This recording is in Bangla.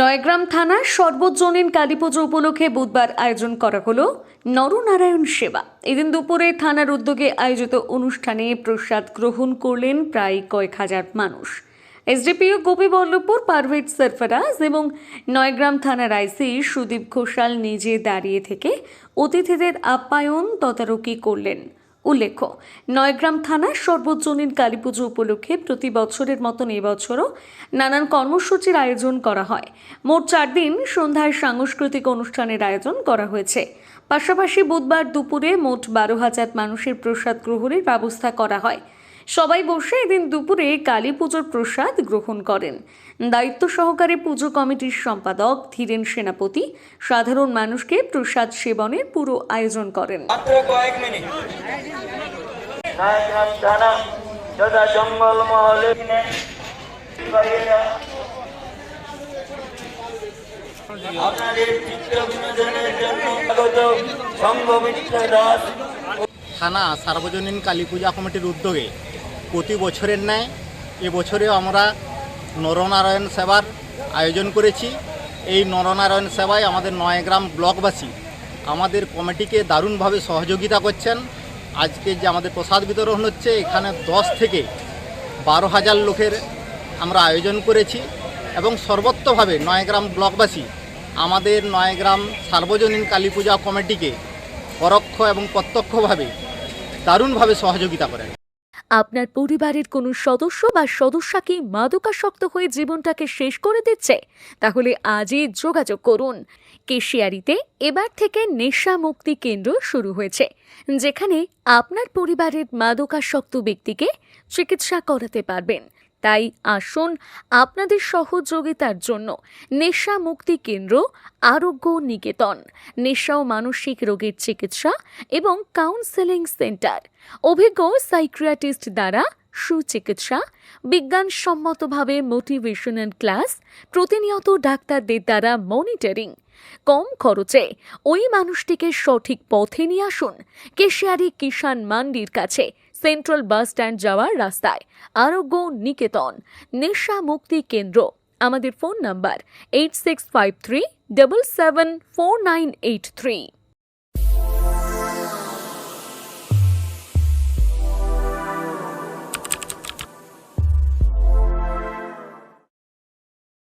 নয়গ্রাম থানার সর্বজনীন কালী পুজো উপলক্ষে বুধবার আয়োজন করা হলো নরনারায়ণ সেবা। এদিন দুপুরে থানার উদ্যোগে আয়োজিত অনুষ্ঠানে প্রসাদ গ্রহণ করলেন প্রায় কয়েক হাজার মানুষ। এসডিপিও গোপীবল্লভপুর, পারভেজ সরফরাজ এবং নয়গ্রাম থানার আইসি সুদীপ ঘোষাল নিজে দাঁড়িয়ে থেকে অতিথিদের আপ্যায়ন তদারকি করলেন। উল্লেখ্য, নয়গ্রাম থানার সর্বজনীন কালীপুজো উপলক্ষে প্রতি বছরের মতন এবছরও নানান কর্মসূচির আয়োজন করা হয়। মোট চার দিন সন্ধ্যায় সাংস্কৃতিক অনুষ্ঠানের আয়োজন করা হয়েছে। পাশাপাশি বুধবার দুপুরে মোট বারো হাজার মানুষের প্রসাদ গ্রহণের ব্যবস্থা করা হয়। সবাই বসে এদিন দুপুরে কালী পুজোর প্রসাদ গ্রহণ করেন। দায়িত্ব সহকারে পুজো কমিটির সম্পাদক ধীরেন সেনাপতি সাধারণ মানুষকে প্রসাদ সেবনের পুরো আয়োজন করেন। আপনাদের চিত্র বিনোদনের জন্য স্বাগত। সংঘমিত্র দাস। থানা সার্বজনীন কালী পূজা কমিটির উদ্যোগে প্রতি বছরের ন্যায় এবছরেও আমরা নরনারায়ণ সেবার আয়োজন করেছি। এই নরনারায়ণ সেবায় আমাদের নয়গ্রাম ব্লকবাসী আমাদের কমিটিকে দারুণভাবে সহযোগিতা করছেন। আজকে যে আমাদের প্রসাদ বিতরণ হচ্ছে, এখানে দশ থেকে বারো হাজার লোকের আমরা আয়োজন করেছি এবং সর্বত্রভাবে নয়গ্রাম ব্লকবাসী আমাদের নয়গ্রাম সার্বজনীন কালী পূজা কমিটিকে পরোক্ষ এবং প্রত্যক্ষভাবে দারুণভাবে সহযোগিতা করেন। আপনার পরিবারের কোনো সদস্য বা সদস্যাকে মাদকাসক্ত হয়ে জীবনটাকে শেষ করে দিচ্ছে? তাহলে আজই যোগাযোগ করুন। কেশিয়ারিতে এবার থেকে নেশা মুক্তি কেন্দ্র শুরু হয়েছে, যেখানে আপনার পরিবারের মাদকাসক্ত ব্যক্তিকে চিকিৎসা করাতে পারবেন। তাই আসুন আপনাদের সহযোগিতার জন্য নেশা মুক্তি কেন্দ্র, আরোগ্য নিকেতন, নেশা ও মানসিক রোগের চিকিৎসা এবং কাউন্সেলিং সেন্টার অভিজ্ঞ সাইক্রিয়াটিস্ট দ্বারা সুচিকিৎসা, বিজ্ঞানসম্মতভাবে মোটিভেশনাল ক্লাস প্রতিনিয়ত ডাক্তারদের দ্বারা মনিটরিং কম খরচে ওই মানুষটিকে সঠিক পথে নিয়ে আসুন। কেশিয়ারি কিষান মান্ডির কাছে সেন্ট্রাল বাস স্ট্যান্ড যাওয়ার রাস্তায়। আরোগ্য নিকেতন। নেশা মুক্তি কেন্দ্র। আমাদের phone number eight six five three double seven four nine eight three